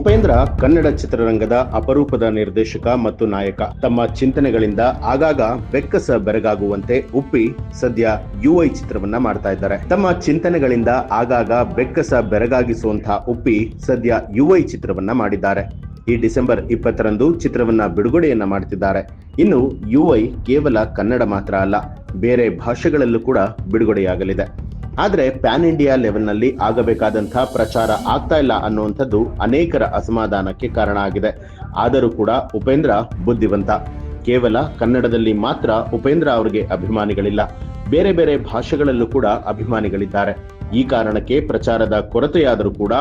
ಉಪೇಂದ್ರ ಕನ್ನಡ ಚಿತ್ರರಂಗದ ಅಪರೂಪದ ನಿರ್ದೇಶಕ ಮತ್ತು ನಾಯಕ. ತಮ್ಮ ಚಿಂತನೆಗಳಿಂದ ಆಗಾಗ ಬೆಕ್ಕಸ ಬೆರಗಾಗುವಂತೆ ಉಪ್ಪಿ ಸದ್ಯ ಯುಐ ಚಿತ್ರವನ್ನ ಮಾಡ್ತಾ ಇದ್ದಾರೆ. ತಮ್ಮ ಚಿಂತನೆಗಳಿಂದ ಆಗಾಗ ಬೆಕ್ಕಸ ಬೆರಗಾಗಿಸುವಂತಹ ಉಪ್ಪಿ ಸದ್ಯ ಯುಐ ಚಿತ್ರವನ್ನ ಮಾಡಿದ್ದಾರೆ. ಈ ಡಿಸೆಂಬರ್ ಇಪ್ಪತ್ತರಂದು ಚಿತ್ರವನ್ನ ಬಿಡುಗಡೆಯನ್ನ ಮಾಡ್ತಿದ್ದಾರೆ. ಇನ್ನು ಯುಐ ಕೇವಲ ಕನ್ನಡ ಮಾತ್ರ ಅಲ್ಲ, ಬೇರೆ ಭಾಷೆಗಳಲ್ಲೂ ಕೂಡ ಬಿಡುಗಡೆಯಾಗಲಿದೆ. ಆದ್ರೆ ಪ್ಯಾನ್ ಇಂಡಿಯಾ ಲೆವೆಲ್ನಲ್ಲಿ ಆಗಬೇಕಾದಂತಹ ಪ್ರಚಾರ ಆಗ್ತಾ ಇಲ್ಲ ಅನ್ನುವಂಥದ್ದು ಅನೇಕರ ಅಸಮಾಧಾನಕ್ಕೆ ಕಾರಣ ಆಗಿದೆ. ಆದರೂ ಕೂಡ ಉಪೇಂದ್ರ ಬುದ್ಧಿವಂತ. ಕೇವಲ ಕನ್ನಡದಲ್ಲಿ ಮಾತ್ರ ಉಪೇಂದ್ರ ಅವರಿಗೆ ಅಭಿಮಾನಿಗಳಿಲ್ಲ. ಬೇರೆ ಬೇರೆ ಭಾಷೆಗಳಲ್ಲೂ ಕೂಡ ಅಭಿಮಾನಿಗಳಿದ್ದಾರೆ. ಈ ಕಾರಣಕ್ಕೆ ಪ್ರಚಾರದ ಕೊರತೆಯಾದರೂ ಕೂಡ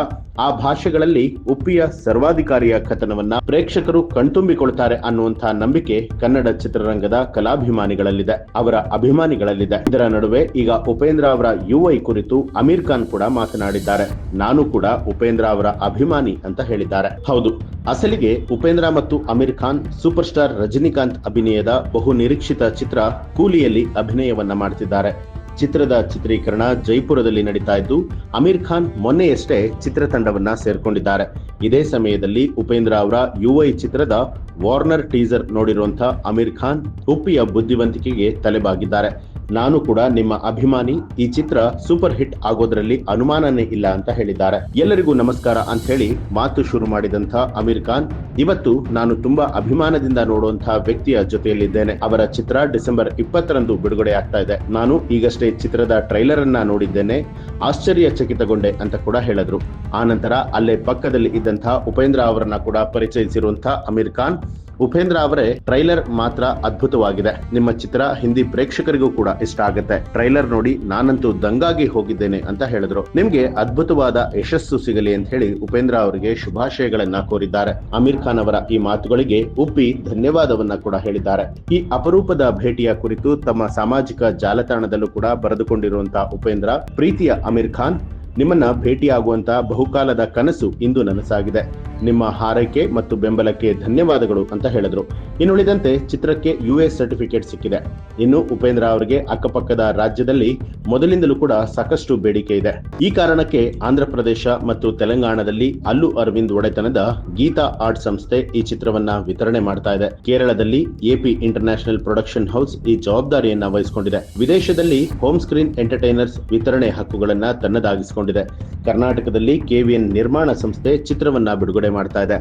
ಆ ಭಾಷೆಗಳಲ್ಲಿ ಉಪ್ಪಿಯ ಸರ್ವಾಧಿಕಾರಿಯ ಕಥನವನ್ನ ಪ್ರೇಕ್ಷಕರು ಕಣ್ತುಂಬಿಕೊಳ್ತಾರೆ ಅನ್ನುವಂತಹ ನಂಬಿಕೆ ಕನ್ನಡ ಚಿತ್ರರಂಗದ ಕಲಾಭಿಮಾನಿಗಳಲ್ಲಿದೆ, ಅವರ ಅಭಿಮಾನಿಗಳಲ್ಲಿದೆ. ಇದರ ನಡುವೆ ಈಗ ಉಪೇಂದ್ರ ಅವರ ಯುವೈ ಕುರಿತು ಅಮೀರ್ ಖಾನ್ ಕೂಡ ಮಾತನಾಡಿದ್ದಾರೆ. ನಾನು ಕೂಡ ಉಪೇಂದ್ರ ಅವರ ಅಭಿಮಾನಿ ಅಂತ ಹೇಳಿದ್ದಾರೆ. ಹೌದು, ಅಸಲಿಗೆ ಉಪೇಂದ್ರ ಮತ್ತು ಅಮೀರ್ ಖಾನ್ ಸೂಪರ್ ಸ್ಟಾರ್ ರಜನಿಕಾಂತ್ ಅಭಿನಯದ ಬಹು ನಿರೀಕ್ಷಿತ ಚಿತ್ರ ಕೂಲಿಯಲ್ಲಿ ಅಭಿನಯವನ್ನ ಮಾಡ್ತಿದ್ದಾರೆ. ಚಿತ್ರದ ಚಿತ್ರೀಕರಣ ಜೈಪುರದಲ್ಲಿ ನಡೀತಾ ಇದ್ದು, ಅಮೀರ್ ಖಾನ್ ಮೊನ್ನೆಯಷ್ಟೇ ಚಿತ್ರತಂಡವನ್ನ ಸೇರ್ಕೊಂಡಿದ್ದಾರೆ. ಇದೇ ಸಮಯದಲ್ಲಿ ಉಪೇಂದ್ರ ಅವರ ಯುಐ ಚಿತ್ರದ ವಾರ್ನರ್ ಟೀಸರ್ ನೋಡಿರುವಂತಹ ಅಮೀರ್ ಖಾನ್ ಉಪ್ಪಿಯ ಬುದ್ಧಿವಂತಿಕೆಗೆ ತಲೆಬಾಗಿದ್ದಾರೆ. ನಾನು ಕೂಡ ನಿಮ್ಮ ಅಭಿಮಾನಿ. ಈ ಚಿತ್ರ ಸೂಪರ್ ಹಿಟ್ ಆಗೋದ್ರಲ್ಲಿ ಅನುಮಾನನೇ ಇಲ್ಲ ಅಂತ ಹೇಳಿದ್ದಾರೆ. ಎಲ್ಲರಿಗೂ ನಮಸ್ಕಾರ ಅಂತ ಹೇಳಿ ಮಾತು ಶುರು ಮಾಡಿದಂತ ಅಮೀರ್ ಖಾನ್. ಇವತ್ತು ನಾನು ತುಂಬಾ ಅಭಿಮಾನದಿಂದ ನೋಡುವಂತಹ ವ್ಯಕ್ತಿಯ ಜೊತೆಯಲ್ಲಿದ್ದೇನೆ. ಅವರ ಚಿತ್ರ ಡಿಸೆಂಬರ್ ಇಪ್ಪತ್ತರಂದು ಬಿಡುಗಡೆ ಆಗ್ತಾ ಇದೆ. ನಾನು ಈಗಷ್ಟೇ ಚಿತ್ರದ ಟ್ರೈಲರ್ ಅನ್ನ ನೋಡಿದ್ದೇನೆ. ಆಶ್ಚರ್ಯಚಕಿತಗೊಂಡೆ ಅಂತ ಕೂಡ ಹೇಳಿದ್ರು. ಆ ನಂತರ ಅಲ್ಲೇ ಪಕ್ಕದಲ್ಲಿ ಇದ್ದಂತಹ ಉಪೇಂದ್ರ ಅವರನ್ನ ಕೂಡ ಪರಿಚಯಿಸಿರುವಂತಹ ಅಮೀರ್ ಖಾನ್. ಉಪೇಂದ್ರ ಅವರೇ ಟ್ರೈಲರ್ ಮಾತ್ರ ಅದ್ಭುತವಾಗಿದೆ. ನಿಮ್ಮ ಚಿತ್ರ ಹಿಂದಿ ಪ್ರೇಕ್ಷಕರಿಗೂ ಕೂಡ ಇಷ್ಟ ಆಗುತ್ತೆ. ಟ್ರೈಲರ್ ನೋಡಿ ನಾನಂತೂ ದಂಗಾಗಿ ಹೋಗಿದ್ದೇನೆ ಅಂತ ಹೇಳಿದ್ರು. ನಿಮ್ಗೆ ಅದ್ಭುತವಾದ ಯಶಸ್ಸು ಸಿಗಲಿ ಅಂತ ಹೇಳಿ ಉಪೇಂದ್ರ ಅವರಿಗೆ ಶುಭಾಶಯಗಳನ್ನ ಕೋರಿದ್ದಾರೆ. ಅಮೀರ್ ಖಾನ್ ಅವರ ಈ ಮಾತುಗಳಿಗೆ ಉಪ್ಪಿ ಧನ್ಯವಾದವನ್ನ ಕೂಡ ಹೇಳಿದ್ದಾರೆ. ಈ ಅಪರೂಪದ ಭೇಟಿಯ ಕುರಿತು ತಮ್ಮ ಸಾಮಾಜಿಕ ಜಾಲತಾಣದಲ್ಲೂ ಕೂಡ ಬರೆದುಕೊಂಡಿರುವಂತಹ ಉಪೇಂದ್ರ, ಪ್ರೀತಿಯ ಅಮೀರ್ ಖಾನ್, ನಿಮ್ಮನ್ನ ಭೇಟಿಯಾಗುವಂತಹ ಬಹುಕಾಲದ ಕನಸು ಇಂದು ನನಸಾಗಿದೆ. ನಿಮ್ಮ ಹಾರೈಕೆ ಮತ್ತು ಬೆಂಬಲಕ್ಕೆ ಧನ್ಯವಾದಗಳು ಅಂತ ಹೇಳಿದ್ರು. ಇನ್ನುಳಿದಂತೆ ಚಿತ್ರಕ್ಕೆ ಯುಎಸ್ ಸರ್ಟಿಫಿಕೇಟ್ ಸಿಕ್ಕಿದೆ. ಇನ್ನು ಉಪೇಂದ್ರ ಅವರಿಗೆ ಅಕ್ಕಪಕ್ಕದ ರಾಜ್ಯದಲ್ಲಿ ಮೊದಲಿಂದಲೂ ಕೂಡ ಸಾಕಷ್ಟು ಬೇಡಿಕೆ ಇದೆ. ಈ ಕಾರಣಕ್ಕೆ ಆಂಧ್ರ ಪ್ರದೇಶ ಮತ್ತು ತೆಲಂಗಾಣದಲ್ಲಿ ಅಲ್ಲು ಅರವಿಂದ್ ಒಡೆತನದ ಗೀತಾ ಆರ್ಟ್ ಸಂಸ್ಥೆ ಈ ಚಿತ್ರವನ್ನ ವಿತರಣೆ ಮಾಡ್ತಾ ಇದೆ. ಕೇರಳದಲ್ಲಿ ಎಪಿ ಇಂಟರ್ನ್ಯಾಷನಲ್ ಪ್ರೊಡಕ್ಷನ್ ಹೌಸ್ ಈ ಜವಾಬ್ದಾರಿಯನ್ನ ವಹಿಸಿಕೊಂಡಿದೆ. ವಿದೇಶದಲ್ಲಿ ಹೋಮ್ ಸ್ಕ್ರೀನ್ ಎಂಟರ್ಟೈನರ್ಸ್ ವಿತರಣೆ ಹಕ್ಕುಗಳನ್ನ ತನ್ನದಾಗಿಸಿಕೊಂಡಿದೆ. ಕರ್ನಾಟಕದಲ್ಲಿ ಕೆವಿಎನ್ ನಿರ್ಮಾಣ ಸಂಸ್ಥೆ ಚಿತ್ರವನ್ನ ಬಿಡುಗಡೆ ಮಾಡ್ತಾ ಇದೆ.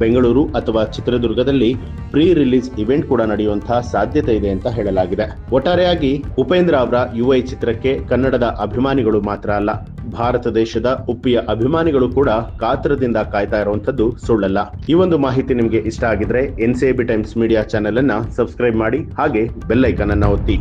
ಬೆಂಗಳೂರು ಅಥವಾ ಚಿತ್ರದುರ್ಗದಲ್ಲಿ ಪ್ರೀ ರಿಲೀಸ್ ಇವೆಂಟ್ ಕೂಡ ನಡೆಯುವಂತಹ ಸಾಧ್ಯತೆ ಇದೆ ಅಂತ ಹೇಳಲಾಗಿದೆ. ಒಟ್ಟಾರೆಯಾಗಿ ಉಪೇಂದ್ರ ಅವರ ಯುಐ ಚಿತ್ರಕ್ಕೆ ಕನ್ನಡದ ಅಭಿಮಾನಿಗಳು ಮಾತ್ರ ಅಲ್ಲ, ಭಾರತ ದೇಶದ ಉಪ್ಪಿಯ ಅಭಿಮಾನಿಗಳು ಕೂಡ ಕಾತರದಿಂದ ಕಾಯ್ತಾ ಇರುವಂತದ್ದು ಸುಳ್ಳಲ್ಲ. ಈ ಒಂದು ಮಾಹಿತಿ ನಿಮಗೆ ಇಷ್ಟ ಆಗಿದ್ರೆ ಎನ್ ಟೈಮ್ಸ್ ಮೀಡಿಯಾ ಚಾನೆಲ್ ಅನ್ನ ಸಬ್ಸ್ಕ್ರೈಬ್ ಮಾಡಿ, ಹಾಗೆ ಬೆಲ್ ಐಕಾನ್ ಅನ್ನ ಒತ್ತಿ.